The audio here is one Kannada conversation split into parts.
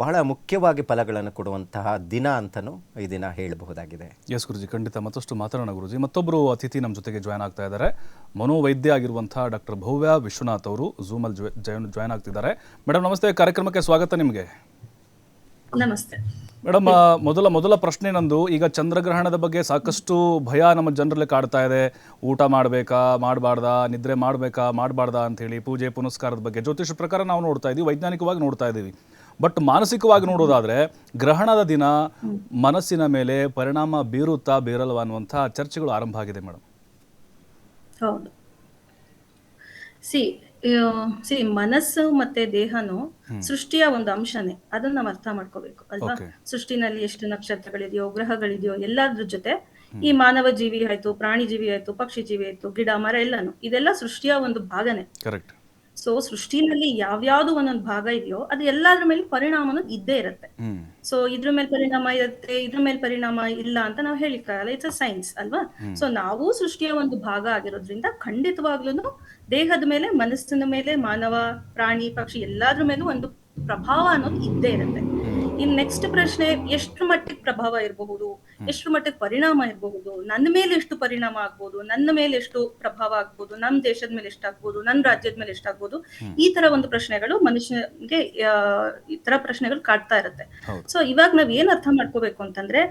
ಬಹಳ ಮುಖ್ಯವಾಗಿ ಫಲಗಳನ್ನು ಕೊಡುವಂತಹ ದಿನ ಅಂತಲೂ ಈ ದಿನ ಹೇಳಬಹುದಾಗಿದೆ. ಎಸ್ ಗುರುಜಿ ಖಂಡಿತ. ಮತ್ತಷ್ಟು ಮಾತಾಡೋಣ ಗುರುಜಿ. ಮತ್ತೊಬ್ಬರು ಅತಿಥಿ ನಮ್ಮ ಜೊತೆಗೆ ಜಾಯ್ನ್ ಆಗ್ತಾ ಇದ್ದಾರೆ. ಮನೋವೈದ್ಯ ಆಗಿರುವಂತಹ ಡಾಕ್ಟರ್ ಭವ್ಯ ವಿಶ್ವನಾಥ್ ಅವರು ಝೂಮಲ್ಲಿ ಜಾಯ್ನ್ ಆಗ್ತಿದ್ದಾರೆ. ಮೇಡಮ್ ನಮಸ್ತೆ. ಕಾರ್ಯಕ್ರಮಕ್ಕೆ ಸ್ವಾಗತ ನಿಮಗೆ. ನಮಸ್ತೆ. ಮೇಡಮ್ ಮೊದಲ ಮೊದಲ ಪ್ರಶ್ನೆ ನಂದು ಈಗ ಚಂದ್ರಗ್ರಹಣದ ಬಗ್ಗೆ ಸಾಕಷ್ಟು ಭಯ ನಮ್ಮ ಜನರಲ್ಲಿ ಕಾಡ್ತಾ ಇದೆ. ಊಟ ಮಾಡಬೇಕಾ ಮಾಡಬಾರ್ದಾ ನಿದ್ರೆ ಮಾಡಬೇಕಾ ಮಾಡಬಾರ್ದಾ ಹೇಳಿ ಪೂಜೆ ಪುನಸ್ಕಾರದ ಬಗ್ಗೆ ಜ್ಯೋತಿಷ ಪ್ರಕಾರ ನಾವು ನೋಡ್ತಾ ಇದ್ದೀವಿ ವೈಜ್ಞಾನಿಕವಾಗಿ ನೋಡ್ತಾ ಇದ್ದೀವಿ ಬಟ್ ಮಾನಸಿಕವಾಗಿ ನೋಡೋದಾದ್ರೆ ಗ್ರಹಣದ ದಿನ ಮನಸ್ಸಿನ ಮೇಲೆ ಪರಿಣಾಮ ಬೀರುತ್ತಾ ಬೀರಲ್ವಾ ಅನ್ನುವಂತಹ ಚರ್ಚೆಗಳು ಆರಂಭ ಆಗಿದೆ ಮೇಡಮ್. ಹೌದು. ಸಿ ಸಿ ಮನಸ್ಸು ಮತ್ತೆ ದೇಹನು ಸೃಷ್ಟಿಯ ಒಂದು ಅಂಶನೇ. ಅದನ್ನ ನಾವು ಅರ್ಥ ಮಾಡ್ಕೋಬೇಕು ಅಲ್ವಾ? ಸೃಷ್ಟಿನಲ್ಲಿ ಎಷ್ಟು ನಕ್ಷತ್ರಗಳಿದೆಯೋ ಗ್ರಹಗಳಿದೆಯೋ ಎಲ್ಲಾದ್ರ ಜೊತೆ ಈ ಮಾನವ ಜೀವಿ ಆಯ್ತು ಪ್ರಾಣಿ ಜೀವಿ ಆಯ್ತು ಪಕ್ಷಿ ಜೀವಿ ಆಯ್ತು ಗಿಡ ಮರ ಎಲ್ಲಾನು ಇದೆಲ್ಲ ಸೃಷ್ಟಿಯ ಒಂದು ಭಾಗನೇ. ಕರೆಕ್ಟ್ ಸೊ ಸೃಷ್ಟಿನಲ್ಲಿ ಯಾವ್ಯಾವ್ದು ಒಂದೊಂದು ಭಾಗ ಇದೆಯೋ ಅದು ಎಲ್ಲಾದ್ರ ಮೇಲೆ ಪರಿಣಾಮನ ಇದ್ದೇ ಇರುತ್ತೆ. ಸೊ ಇದ್ರ ಮೇಲೆ ಪರಿಣಾಮ ಇರುತ್ತೆ ಇದ್ರ ಮೇಲೆ ಪರಿಣಾಮ ಇಲ್ಲ ಅಂತ ನಾವು ಹೇಳಿಕ್ಕಾಗಲ್ಲ. ಇಟ್ಸ್ ಅ ಸೈನ್ಸ್ ಅಲ್ವಾ? ಸೊ ನಾವು ಸೃಷ್ಟಿಯ ಒಂದು ಭಾಗ ಆಗಿರೋದ್ರಿಂದ ಖಂಡಿತವಾಗ್ಲೂ ದೇಹದ ಮೇಲೆ ಮನಸ್ಸಿನ ಮೇಲೆ ಮಾನವ ಪ್ರಾಣಿ ಪಕ್ಷಿ ಎಲ್ಲಾದ್ರ ಮೇಲೂ ಒಂದು ಪ್ರಭಾವ ಅನ್ನೋದು ಇದ್ದೇ ಇರುತ್ತೆ. ಇನ್ ನೆಕ್ಸ್ಟ್ ಪ್ರಶ್ನೆ ಎಷ್ಟು ಮಟ್ಟಿಗೆ ಪ್ರಭಾವ ಇರಬಹುದು? ಎಷ್ಟು ಮಟ್ಟಿಗೆ ಪರಿಣಾಮ ಇರಬಹುದು? ನನ್ನ ಮೇಲೆ ಎಷ್ಟು ಪರಿಣಾಮ ಆಗ್ಬೋದು ನನ್ನ ಮೇಲೆ ಎಷ್ಟು ಪ್ರಭಾವ ಆಗ್ಬೋದು ನಮ್ಮ ದೇಶದ ಮೇಲೆ ಎಷ್ಟಾಗ್ಬೋದು ನನ್ನ ರಾಜ್ಯದ ಮೇಲೆ ಎಷ್ಟಾಗ್ಬೋದು ಈ ತರ ಒಂದು ಪ್ರಶ್ನೆಗಳು ಮನುಷ್ಯನಿಗೆ ಈ ತರ ಪ್ರಶ್ನೆಗಳು ಕಾಡ್ತಾ ಇರುತ್ತೆ. ಸೊ ಇವಾಗ ನಾವ್ ಏನ್ ಅರ್ಥ ಮಾಡ್ಕೋಬೇಕು ಅಂತಂದ್ರೆ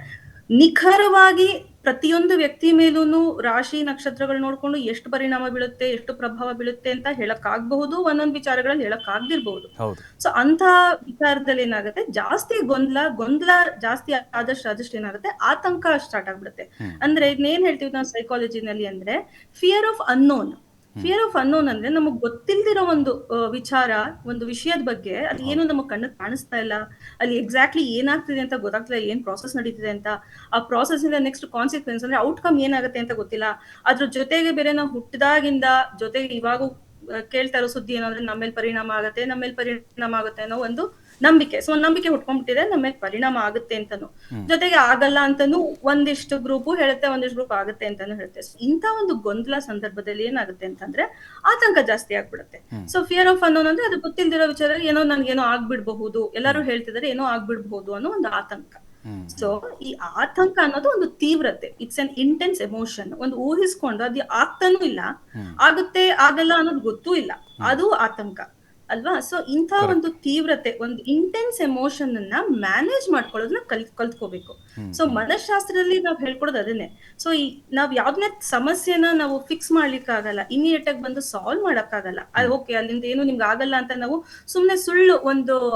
ನಿಖರವಾಗಿ ಪ್ರತಿಯೊಂದು ವ್ಯಕ್ತಿ ಮೇಲೂನು ರಾಶಿ ನಕ್ಷತ್ರಗಳು ನೋಡ್ಕೊಂಡು ಎಷ್ಟು ಪರಿಣಾಮ ಬೀಳುತ್ತೆ ಎಷ್ಟು ಪ್ರಭಾವ ಬೀಳುತ್ತೆ ಅಂತ ಹೇಳಕ್ ಆಗಬಹುದು ಒಂದೊಂದು ವಿಚಾರಗಳಲ್ಲಿ ಹೇಳಕ್ ಆಗ್ದಿರ್ಬಹುದು ಹೌದು. ಸೊ ಅಂತ ವಿಚಾರದಲ್ಲಿ ಏನಾಗುತ್ತೆ ಜಾಸ್ತಿ ಗೊಂದಲ ಗೊಂದಲ ಜಾಸ್ತಿ ಆದಷ್ಟು ಆದಷ್ಟು ಏನಾಗುತ್ತೆ ಆತಂಕ ಸ್ಟಾರ್ಟ್ ಆಗ್ಬಿಡುತ್ತೆ. ಅಂದ್ರೆ ಇದನ್ನೇನ್ ಹೇಳ್ತೀವಿ ನಾವು ಸೈಕಾಲಜಿನಲ್ಲಿ ಅಂದ್ರೆ fear of unknown fear of unknown ಅಂದ್ರೆ ನಮಗ್ ಗೊತ್ತಿಲ್ದಿರೋ ಒಂದು ವಿಚಾರ ಒಂದು ವಿಷಯದ ಬಗ್ಗೆ ಅಲ್ಲಿ ಏನು ನಮಗ್ ಕಣ್ಣಿಗೆ ಕಾಣಿಸ್ತಾ ಇಲ್ಲ. ಅಲ್ಲಿ ಎಕ್ಸಾಕ್ಟ್ಲಿ ಏನಾಗ್ತಿದೆ ಅಂತ ಗೊತ್ತಾಗ್ತಿಲ್ಲ ಏನ್ ಪ್ರಾಸೆಸ್ ನಡೀತಿದೆ ಅಂತ. ಆ ಪ್ರಾಸೆಸ್ ಇಂದ ನೆಕ್ಸ್ಟ್ ಕಾನ್ಸಿಕ್ವೆನ್ಸ್ ಅಂದ್ರೆ ಔಟ್ಕಮ್ ಏನಾಗುತ್ತೆ ಅಂತ ಗೊತ್ತಿಲ್ಲ. ಅದ್ರ ಜೊತೆಗೆ ಬೇರೆ ನಾವು ಹುಟ್ಟಿದಾಗಿಂದ ಜೊತೆಗೆ ಇವಾಗೂ ಕೇಳ್ತಾ ಇರೋ ಸುದ್ದಿ ಏನಂದ್ರೆ ನಮ್ಮ ಮೇಲೆ ಪರಿಣಾಮ ಆಗುತ್ತೆ ನಮ್ಮ ಮೇಲೆ ಪರಿಣಾಮ ಆಗುತ್ತೆ ಅನ್ನೋ ಒಂದು ನಂಬಿಕೆ. ಸೊ ನಂಬಿಕೆ ಹುಟ್ಕೊಂಡ್ಬಿಟ್ಟಿದೆ ನಮ್ಮ ಮೇಲೆ ಪರಿಣಾಮ ಆಗುತ್ತೆ ಅಂತಾನು. ಜೊತೆಗೆ ಆಗಲ್ಲ ಅಂತಾನು ಒಂದಿಷ್ಟು ಗ್ರೂಪ್ ಹೇಳುತ್ತೆ ಒಂದಿಷ್ಟು ಗ್ರೂಪ್ ಆಗುತ್ತೆ ಅಂತಾನು ಹೇಳುತ್ತೆ. ಸೊ ಇಂಥ ಒಂದು ಗೊಂದಲ ಸಂದರ್ಭದಲ್ಲಿ ಏನಾಗುತ್ತೆ ಅಂತಂದ್ರೆ ಆತಂಕ ಜಾಸ್ತಿ ಆಗ್ಬಿಡುತ್ತೆ. ಸೊ ಫಿಯರ್ ಆಫ್ ಅನ್ನೋನ್ ಅಂದ್ರೆ ಅದು ಗೊತ್ತಿಲ್ದಿರೋ ವಿಚಾರ ಏನೋ ನನ್ಗೆ ಏನೋ ಆಗ್ಬಿಡ್ಬಹುದು ಎಲ್ಲರೂ ಹೇಳ್ತಿದಾರೆ ಏನೋ ಆಗ್ಬಿಡ್ಬಹುದು ಅನ್ನೋ ಒಂದು ಆತಂಕ. ಸೊ ಈ ಆತಂಕ ಅನ್ನೋದು ಒಂದು ತೀವ್ರತೆ. ಇಟ್ಸ್ ಅನ್ ಇಂಟೆನ್ಸ್ ಎಮೋಷನ್ ಒಂದು ಊಹಿಸ್ಕೊಂಡು ಅದು ಆಗ್ತಾನೂ ಇಲ್ಲ. ಆಗುತ್ತೆ ಆಗಲ್ಲ ಅನ್ನೋದು ಗೊತ್ತೂ ಇಲ್ಲ. ಅದು ಆತಂಕ. ಅಲ್ವಾ? ಸೊ ಇಂಥ ಒಂದು ತೀವ್ರತೆ ಒಂದು ಇಂಟೆನ್ಸ್ ಎಮೋಷನ್ ಅನ್ನ ಮ್ಯಾನೇಜ್ ಮಾಡ್ಕೊಳ್ಳೋದನ್ನ ಕಲ್ ಕಲ್ತ್ಕೋಬೇಕು. ಸೊ ಮನಃಶಾಸ್ತ್ರದಲ್ಲಿ ನಾವ್ ಹೇಳ್ಕೊಡೋದು ಅದನ್ನೇ. ಸೊ ಈ ನಾವ್ ಯಾವ್ದನ್ನ ಸಮಸ್ಯೆನ ನಾವು ಫಿಕ್ಸ್ ಮಾಡ್ಲಿಕ್ಕಾಗಲ್ಲ ಇಮಿಡಿಯೇಟ್ ಆಗಿ ಬಂದು ಸಾಲ್ವ್ ಮಾಡಕ್ಕಾಗಲ್ಲ. ಓಕೆ ಅಲ್ಲಿಂದ ಏನು ನಿಮ್ಗೆ ಆಗಲ್ಲ ಅಂತ ನಾವು ಸುಮ್ನೆ ಸುಳ್ಳು ಒಂದು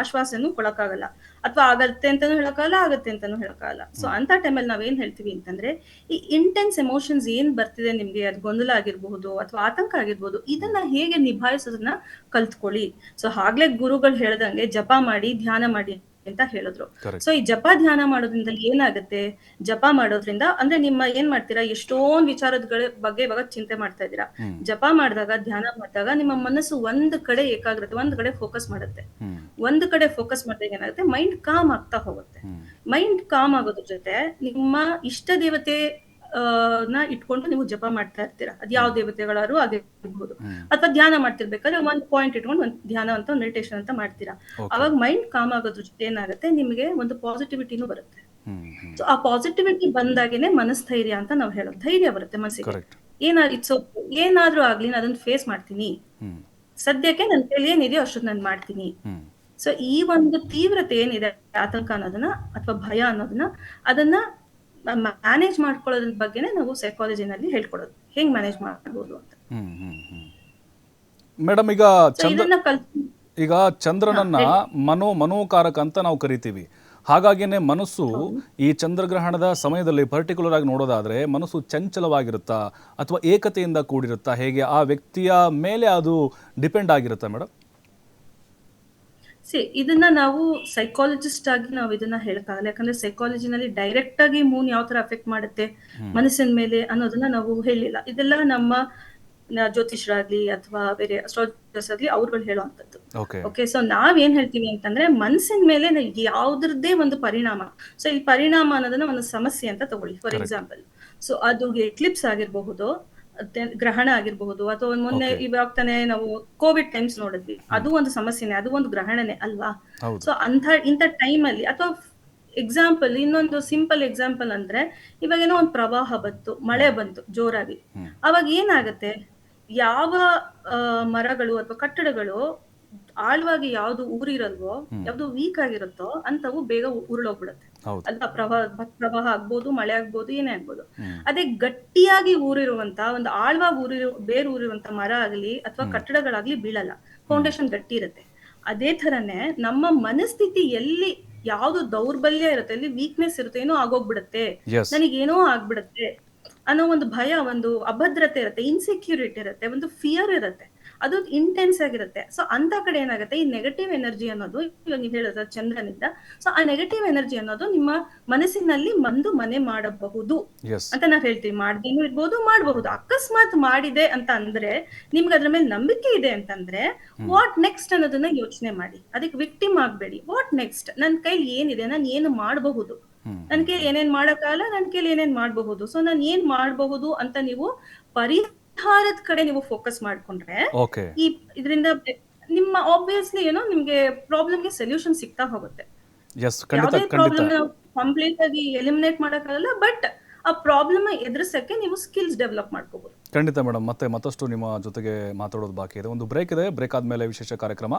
ಆಶ್ವಾಸನೂ ಕೊಡಕ್ಕಾಗಲ್ಲ. ಅಥವಾ ಆಗತ್ತೆ ಅಂತಾನು ಹೇಳೋಕ್ಕಾಗಲ್ಲ ಆಗತ್ತೆ ಅಂತಾನು ಹೇಳೋಕ್ಕಾಗಲ್ಲ ಸೊ ಅಂತ ಟೈಮಲ್ಲಿ ನಾವೇನ್ ಹೇಳ್ತೀವಿ ಅಂತಂದ್ರೆ ಈ ಇಂಟೆನ್ಸ್ ಎಮೋಷನ್ಸ್ ಏನ್ ಬರ್ತಿದೆ ನಿಮ್ಗೆ? ಅದು ಗೊಂದಲ ಆಗಿರ್ಬಹುದು ಅಥವಾ ಆತಂಕ ಆಗಿರ್ಬಹುದು ಇದನ್ನ ಹೇಗೆ ನಿಭಾಯಿಸೋದನ್ನ ಕಲ್ತ್ಕೊಳ್ಳಿ. ಸೊ ಆಗ್ಲೇ ಗುರುಗಳು ಹೇಳ್ದಂಗೆ ಜಪ ಮಾಡಿ ಧ್ಯಾನ ಮಾಡಿ ಅಂತ ಹೇಳಿದ್ರು. ಸೊ ಈ ಜಪ ಧ್ಯಾನ ಮಾಡೋದ್ರಿಂದ ಏನಾಗುತ್ತೆ? ಜಪ ಮಾಡೋದ್ರಿಂದ ಅಂದ್ರೆ ನಿಮ್ಮ ಏನ್ ಮಾಡ್ತೀರಾ? ಎಷ್ಟೊಂದ್ ವಿಚಾರಗಳ ಬಗ್ಗೆ ಇವಾಗ ಚಿಂತೆ ಮಾಡ್ತಾ ಇದ್ದೀರಾ. ಜಪ ಮಾಡಿದಾಗ ಧ್ಯಾನ ಮಾಡಿದಾಗ ನಿಮ್ಮ ಮನಸ್ಸು ಒಂದ್ ಕಡೆ ಏಕಾಗ್ರತೆ ಒಂದ್ ಕಡೆ ಫೋಕಸ್ ಮಾಡುತ್ತೆ. ಒಂದ್ ಕಡೆ ಫೋಕಸ್ ಮಾಡಿದಾಗ ಏನಾಗುತ್ತೆ? ಮೈಂಡ್ ಕಾಮ್ ಆಗ್ತಾ ಹೋಗುತ್ತೆ. ಮೈಂಡ್ ಕಾಮ್ ಆಗೋದ್ರ ಜೊತೆ ನಿಮ್ಮ ಇಷ್ಟ ದೇವತೆ ನ ಇಟ್ಕೊಂಡು ನೀವು ಜಪ ಮಾಡ್ತಾ ಇರ್ತೀರಾ. ಅದ್ ಯಾವ ದೇವತೆಗಳಾರು ಆಗಿರ್ಬೋದು ಅಥವಾ ಧ್ಯಾನ ಮಾಡ್ತಿರ್ಬೇಕಾದ್ರೆ ಒಂದ್ ಪಾಯಿಂಟ್ ಇಟ್ಕೊಂಡು ಒಂದ್ ಧ್ಯಾನ ಅಂತ ಮೆಡಿಟೇಷನ್ ಅಂತ ಮಾಡ್ತೀರಾ. ಅವಾಗ ಮೈಂಡ್ ಕಾಮ್ ಆಗೋದ್ರ ಜೊತೆ ಏನಾಗುತ್ತೆ ನಿಮಗೆ ಒಂದು ಪಾಸಿಟಿವಿಟಿನೂ ಬರುತ್ತೆ. ಸೊ ಆ ಪಾಸಿಟಿವಿಟಿ ಬಂದಾಗೇನೆ ಮನಸ್ಥೈರ್ಯ ಅಂತ ನಾವು ಹೇಳೋದು. ಧೈರ್ಯ ಬರುತ್ತೆ ಮನಸ್ಸಿಗೆ ಏನಾದ್ರು ಏನ ಇಟ್ಸ್ ಏನಾದ್ರೂ ಆಗ್ಲಿ ನಾನು ಅದನ್ನ ಫೇಸ್ ಮಾಡ್ತೀನಿ. ಸದ್ಯಕ್ಕೆ ನನ್ನ ಕೈಲಿ ಏನಿದೆಯೋ ಅಷ್ಟು ನಾನು ಮಾಡ್ತೀನಿ. ಸೊ ಈ ಒಂದು ತೀವ್ರತೆ ಏನಿದೆ ಆತಂಕ ಅನ್ನೋದನ್ನ ಅಥವಾ ಭಯ ಅನ್ನೋದನ್ನ ಅದನ್ನ ಮ್ಯಾನೇಜ್ ಮಾಡ್ಕೊಳ್ಳೋದ್ರ ಬಗ್ಗೆನೇ ನಾವು ಸೈಕಾಲಜಿನಲ್ಲಿ ಹೇಳ್ಕೊಡೋದು. ಹೆಂಗ್ ಮ್ಯಾನೇಜ್ ಮಾಡ್ಬೋದು ಅಂತ. ಮೇಡಮ್ ಈಗ ಚಂದ್ರ ಈಗ ಚಂದ್ರನನ್ನ ಮನೋ ಮನೋಕಾರಕ ಅಂತ ನಾವು ಕರಿತೀವಿ. ಹಾಗಾಗಿನೇ ಮನಸ್ಸು ಈ ಚಂದ್ರಗ್ರಹಣದ ಸಮಯದಲ್ಲಿ ಪರ್ಟಿಕ್ಯುಲರ್ ಆಗಿ ನೋಡೋದಾದ್ರೆ ಮನಸ್ಸು ಚಂಚಲವಾಗಿರುತ್ತಾ ಅಥವಾ ಏಕತೆಯಿಂದ ಕೂಡಿರುತ್ತಾ ಹೇಗೆ ಆ ವ್ಯಕ್ತಿಯ ಮೇಲೆ ಅದು ಡಿಪೆಂಡ್ ಆಗಿರುತ್ತಾ ಮೇಡಮ್ ಸಿ ಇದನ್ನ ನಾವು ಸೈಕಾಲಜಿಸ್ಟ್ ಆಗಿ ನಾವು ಇದನ್ನ ಹೇಳಕ್ಕಾಗಲ್ಲ. ಯಾಕಂದ್ರೆ ಸೈಕಾಲಜಿನಲ್ಲಿ ಡೈರೆಕ್ಟ್ ಆಗಿ ಮೂನ್ ಯಾವ ತರ ಅಫೆಕ್ಟ್ ಮಾಡುತ್ತೆ ಮನಸ್ಸಿನ ಮೇಲೆ ಅನ್ನೋದನ್ನ ನಾವು ಹೇಳಿಲ್ಲ. ಇದೆಲ್ಲ ನಮ್ಮ ಜ್ಯೋತಿಷ್ರಾಗ್ಲಿ ಅಥವಾ ಬೇರೆ ಅಸ್ಟ್ರಾಲಜರ್ಸ್ ಆಗ್ಲಿ ಅವ್ರುಗಳು ಹೇಳುವಂತದ್ದು ಓಕೆ ಸೊ ನಾವ್ ಏನ್ ಹೇಳ್ತೀವಿ ಅಂತಂದ್ರೆ ಮನಸ್ಸಿನ ಮೇಲೆ ಯಾವ್ದ್ರದ್ದೇ ಒಂದು ಪರಿಣಾಮ ಸೊ ಈ ಪರಿಣಾಮ ಅನ್ನೋದನ್ನ ಒಂದು ಸಮಸ್ಯೆ ಅಂತ ತಗೊಳ್ಳಿ. ಫಾರ್ ಎಕ್ಸಾಂಪಲ್ ಸೊ ಅದು ಎಕ್ಲಿಪ್ಸ್ ಆಗಿರಬಹುದು ಗ್ರಹಣ ಆಗಿರ್ಬಹುದು ಅಥವಾ ಮೊನ್ನೆ. ಇವಾಗ ತಾನೇ ನಾವು ಕೋವಿಡ್ ಟೈಮ್ಸ್ ನೋಡಿದ್ವಿ. ಅದು ಒಂದು ಸಮಸ್ಯೆನೆ ಅದು ಒಂದು ಗ್ರಹಣನೆ ಅಲ್ವಾ? ಸೊ ಅಂತ ಇಂಥ ಟೈಮ್ ಅಲ್ಲಿ ಅಥವಾ ಎಕ್ಸಾಂಪಲ್ ಇನ್ನೊಂದು ಸಿಂಪಲ್ ಎಕ್ಸಾಂಪಲ್ ಅಂದ್ರೆ ಇವಾಗ ಏನೋ ಒಂದು ಪ್ರವಾಹ ಬಂತು ಮಳೆ ಬಂತು ಜೋರಾಗಿ. ಅವಾಗ ಏನಾಗತ್ತೆ? ಯಾವ ಮರಗಳು ಅಥವಾ ಕಟ್ಟಡಗಳು ಆಳವಾಗಿ ಯಾವ್ದು ಊರಿರಲ್ವೋ ಯಾವ್ದು ವೀಕ್ ಆಗಿರುತ್ತೋ ಅಂತವು ಬೇಗ ಉರುಳೋಗ್ಬಿಡುತ್ತೆ. ಅಲ್ವಾ? ಪ್ರವಾಹ ಪ್ರವಾಹ ಆಗ್ಬೋದು ಮಳೆ ಆಗ್ಬೋದು ಏನೇ ಆಗ್ಬೋದು. ಅದೇ ಗಟ್ಟಿಯಾಗಿ ಊರಿರುವಂತ ಒಂದು ಆಳ್ವಾಗಿ ಊರಿರೋ ಬೇರ್ ಊರಿರುವಂತ ಮರ ಆಗಲಿ ಅಥವಾ ಕಟ್ಟಡಗಳಾಗ್ಲಿ ಬೀಳಲ್ಲ. ಫೌಂಡೇಶನ್ ಗಟ್ಟಿ ಇರುತ್ತೆ ಅದೇ ತರನೇ ನಮ್ಮ ಮನಸ್ಥಿತಿ ಎಲ್ಲಿ ಯಾವ್ದು ದೌರ್ಬಲ್ಯ ಇರುತ್ತೆ ಅಲ್ಲಿ ವೀಕ್ನೆಸ್ ಇರುತ್ತೆ ಏನೋ ಆಗೋಗ್ಬಿಡುತ್ತೆ. ನನಗೇನೋ ಆಗ್ಬಿಡುತ್ತೆ. ಅನ್ನೋ ಒಂದು ಭಯ ಒಂದು ಅಭದ್ರತೆ ಇರುತ್ತೆ ಇನ್ಸೆಕ್ಯೂರಿಟಿ ಇರುತ್ತೆ ಒಂದು ಫಿಯರ್ ಇರುತ್ತೆ. ಅದು ಇಂಟೆನ್ಸ್ ಆಗಿರುತ್ತೆ. ಸೊ ಅಂತ ಕಡೆ ಏನಾಗುತ್ತೆ? ಈ ನೆಗೆಟಿವ್ ಎನರ್ಜಿ ಅನ್ನೋದು ಇವಾಗ ನೀವು ಹೇಳಿದ್ರೆ ಚಂದ್ರನಿಂದ ಸೊ ಆ ನೆಗೆಟಿವ್ ಎನರ್ಜಿ ಅನ್ನೋದು ನಿಮ್ಮ ಮನಸ್ಸಿನಲ್ಲಿ ಮಂದು ಮನೆ ಮಾಡಬಹುದು. ಅಂತ ನಾವು ಹೇಳ್ತೀವಿ. ಮಾಡ್ದೇನು ಇರ್ಬೋದು ಮಾಡಬಹುದು. ಅಕಸ್ಮಾತ್ ಮಾಡಿದೆ ಅಂತ ಅಂದ್ರೆ ನಿಮ್ಗೆ ಅದ್ರ ಮೇಲೆ ನಂಬಿಕೆ ಇದೆ ಅಂತಂದ್ರೆ ವಾಟ್ ನೆಕ್ಸ್ಟ್ ಅನ್ನೋದನ್ನ ಯೋಚನೆ ಮಾಡಿ. ಅದಕ್ಕೆ ವಿಕ್ಟಿಮ್ ಆಗ್ಬೇಡಿ. ವಾಟ್ ನೆಕ್ಸ್ಟ್ ನನ್ನ ಕೈಲಿ ಏನಿದೆ? ನಾನು ಏನು ಮಾಡಬಹುದು? ನನ್ ಕೈಲಿ ಏನೇನ್ ಮಾಡಕ್ಕಾಗಲ್ಲ ನನ್ ಕೈಲಿ ಏನೇನ್ ಮಾಡಬಹುದು. ಸೊ ನಾನು ಏನ್ ಮಾಡಬಹುದು ಅಂತ ನೀವು ಪರಿಹಾರದ ಕಡೆ ನೀವು ಫೋಕಸ್ ಮಾಡ್ಕೊಂಡ್ರೆ ಈ ಇದರಿಂದ ನಿಮ್ಮ ಆಬ್ವಿಯಸ್ಲಿ ಏನೋ ನಿಮ್ಗೆ ಪ್ರಾಬ್ಲಮ್ಗೆ ಸೊಲ್ಯೂಷನ್ ಸಿಗ್ತಾ ಹೋಗುತ್ತೆ. ಯಾವುದೇ ಪ್ರಾಬ್ಲಮ್ ಕಂಪ್ಲೀಟ್ ಆಗಿ ಎಲಿಮಿನೇಟ್ ಮಾಡಕ್ಕಾಗಲ್ಲ ಬಟ್ ಆ ಪ್ರಾಬ್ಲಮ್ ಎದುರಿಸಕ್ಕೆ ನೀವು ಸ್ಕಿಲ್ಸ್ ಡೆವಲಪ್ ಮಾಡ್ಕೋಬಹುದು ಖಂಡಿತ ಮೇಡಮ್ ಮತ್ತೆ ಮತ್ತಷ್ಟು ನಿಮ್ಮ ಜೊತೆಗೆ ಮಾತಾಡೋದು ಬಾಕಿ ಇದೆ. ಒಂದು ಬ್ರೇಕ್ ಇದೆ. ಬ್ರೇಕ್ ಆದಮೇಲೆ ವಿಶೇಷ ಕಾರ್ಯಕ್ರಮ.